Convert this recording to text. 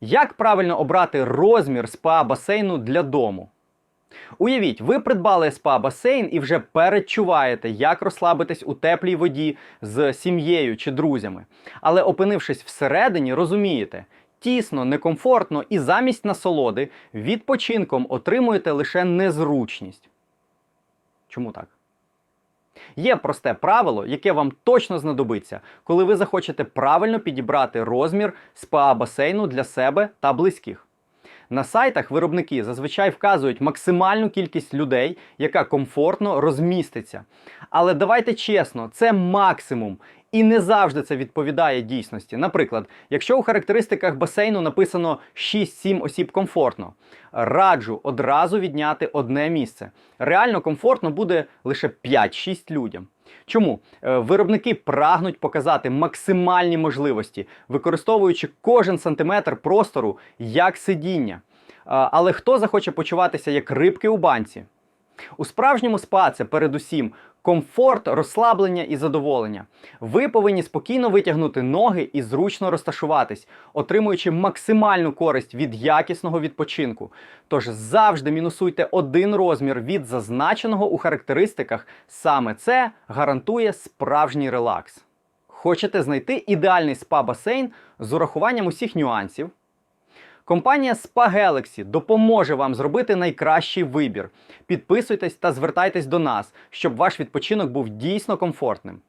Як правильно обрати розмір спа-басейну для дому? Уявіть, ви придбали спа-басейн і вже передчуваєте, як розслабитись у теплій воді з сім'єю чи друзями. Але опинившись всередині, розумієте, тісно, некомфортно і замість насолоди відпочинком отримуєте лише незручність. Чому так? Є просте правило, яке вам точно знадобиться, коли ви захочете правильно підібрати розмір спа-басейну для себе та близьких. На сайтах виробники зазвичай вказують максимальну кількість людей, яка комфортно розміститься. Але давайте чесно, це максимум. І не завжди це відповідає дійсності. Наприклад, якщо у характеристиках басейну написано 6-7 осіб комфортно, раджу одразу відняти одне місце. Реально комфортно буде лише 5-6 людям. Чому? Е, Виробники прагнуть показати максимальні можливості, використовуючи кожен сантиметр простору як сидіння. Але хто захоче почуватися як рибки у банці? У справжньому спа це передусім комфорт, розслаблення і задоволення. Ви повинні спокійно витягнути ноги і зручно розташуватись, отримуючи максимальну користь від якісного відпочинку. Тож завжди мінусуйте один розмір від зазначеного у характеристиках. Саме це гарантує справжній релакс. Хочете знайти ідеальний спа-басейн з урахуванням усіх нюансів? Компанія Spa Galaxy допоможе вам зробити найкращий вибір. Підписуйтесь та звертайтесь до нас, щоб ваш відпочинок був дійсно комфортним.